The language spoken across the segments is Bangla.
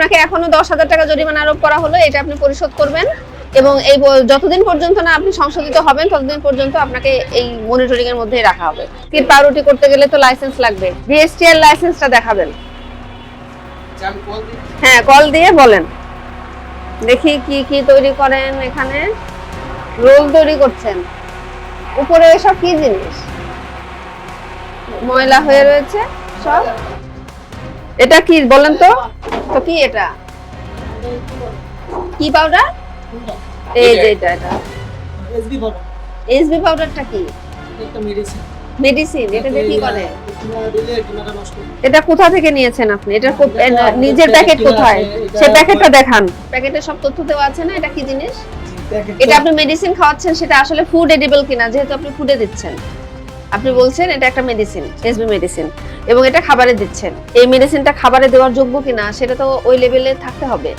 আপনাকে এখনও দশ হাজার টাকা জরিমানা আরোপ করা হলো এটা আপনি পরিশোধ করবেন। এবং এই যতদিন পর্যন্ত না আপনি সংশোধিত হবেন ততদিন পর্যন্ত আপনাকে এই মনিটরিং এর মধ্যে রাখা হবে। কি পাউরুটি করতে গেলে তো লাইসেন্স লাগবে। বিএসটি এর লাইসেন্সটা দেখাবেন হ্যাঁ কল দিয়ে বলেন। দেখি কি কি তৈরি করেন এখানে। রোল তৈরি করছেন। উপরে এসব কি জিনিস? ময়লা হয়ে রয়েছে সব? এটা কি বলেন তো? তো কি এটা? কি পাউডার এই যে এটা এটা। এসবি পাউডার এসবি পাউডারটা কি? একটা মেডিসিন মেডিসিন এটা দিয়ে কি করে? এটা কোথা থেকে নিয়েছেন আপনি? এটা নিজের প্যাকেট কোথায়? সে প্যাকেটটা দেখান। প্যাকেটে সব তথ্য দেওয়া আছে না? এটা কি জিনিস? এটা আপনি মেডিসিন খাওয়াচ্ছেন সেটা আসলে ফুড এডিবল কিনা? যেহেতু আপনি ফুডে দিচ্ছেন। আপনি বলছেন এটা একটা মেডিসিন এসবি মেডিসিন এবং এটা খাবারে দিচ্ছেন। এই মেডিসিনটা খাবারে দেওয়ার যোগ্য কিনা সেটা তো ওই লেভেলে থাকতে হবে।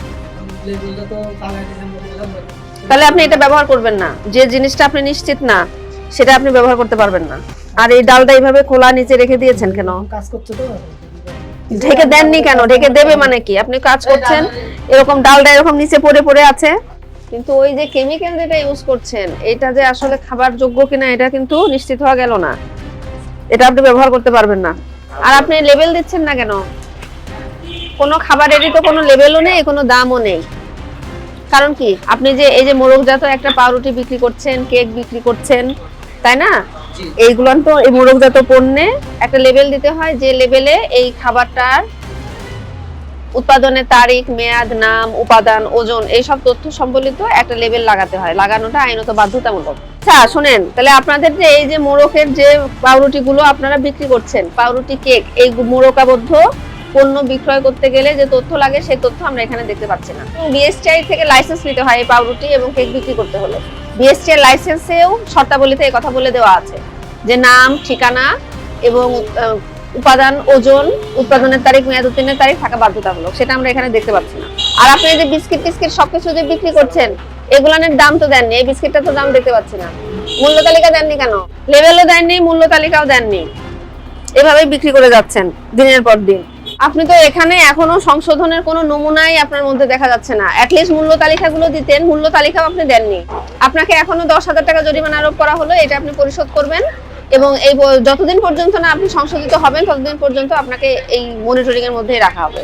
তাহলে আপনি এটা ব্যবহার করবেন না। যে জিনিসটা আপনি নিশ্চিত না, সেটা আপনি ব্যবহার করতে পারবেন না। আর এই ডালটা এইভাবে খোলা নিচে রেখে দিয়েছেন কেন? কাজ করছে তো ঢেকে দেননি কেন? ঢেকে দেবে মানে কি? আপনি কাজ করছেন, এরকম ডালটা এরকম নিচে পড়ে পড়ে আছে। কিন্তু ওই যে কেমিক্যাল যেটা ইউজ করছেন, এটা যে আসলে খাবার যোগ্য কিনা, এটা কিন্তু নিশ্চিত হওয়া গেল না। এটা আপনি ব্যবহার করতে পারবেন না। আর আপনি লেবেল দিচ্ছেন না কেন? কোনো খাবারেরই তো কোনো লেবেলও নেই কোনো দামও নেই। কারণ কি? আপনি যে এই যে মোরগজাত একটা পাউরুটি বিক্রি করছেন কেক বিক্রি করছেন তাই না? এইগুলো তো এই মোরগজাত পণ্যে একটা লেবেল দিতে হয় যে লেবেলে এই খাবারটার উৎপাদনের তারিখ, মেয়াদ, নাম, উপাদান, ওজন এই সব তথ্য সম্বলিত একটা লেবেল লাগাতে হয়। লাগানোটা আইনত বাধ্যতামূলক। আচ্ছা শুনেন, তাহলে আপনাদের যে এই যে মোরকের যে পাউরুটি গুলো আপনারা বিক্রি করছেন, পাউরুটি কেক, এই মোরকাবদ্ধ পণ্য বিক্রয় করতে গেলে যে তথ্য লাগে, সেই তথ্য আমরা এখানে দেখতে পাচ্ছি না। বিএসটিআই থেকে লাইসেন্স নিতে হয় এই পাউরুটি এবং কেক বিক্রি করতে হলে। বিএসটিআই লাইসেন্সেও শর্তাবলীতে এই কথা বলে দেওয়া আছে যে নাম, ঠিকানা এবং উপাদান, ওজন, উৎপাদনের তারিখ, মেয়াদ উত্তীর্ণের তারিখ, থাকা বাধ্যতামূলক। সেটা আমরা এখানে দেখতে পাচ্ছি না। আর আপনি যে বিস্কিট টিস্কিট সবকিছু যে বিক্রি করছেন, এগুলানের দাম তো দেননি। এই বিস্কিটটা তো দাম দেখতে পাচ্ছি না। মূল্য তালিকা দেননি কেন? লেভেলও দেননি, মূল্য তালিকাও দেননি। এভাবেই বিক্রি করে যাচ্ছেন দিনের পর দিন। আপনি তো এখানে এখনও সংশোধনের কোনো নমুনাই আপনার মধ্যে দেখা যাচ্ছে না। অ্যাটলিস্ট মূল্য তালিকাগুলো দিতেন, মূল্য তালিকাও আপনি দেননি। আপনাকে এখনও দশ হাজার টাকা জরিমানা আরোপ করা হলো, এটা আপনি পরিশোধ করবেন। এবং এই যতদিন পর্যন্ত না আপনি সংশোধিত হবেন, ততদিন পর্যন্ত আপনাকে এই মনিটরিং এর মধ্যেই রাখা হবে।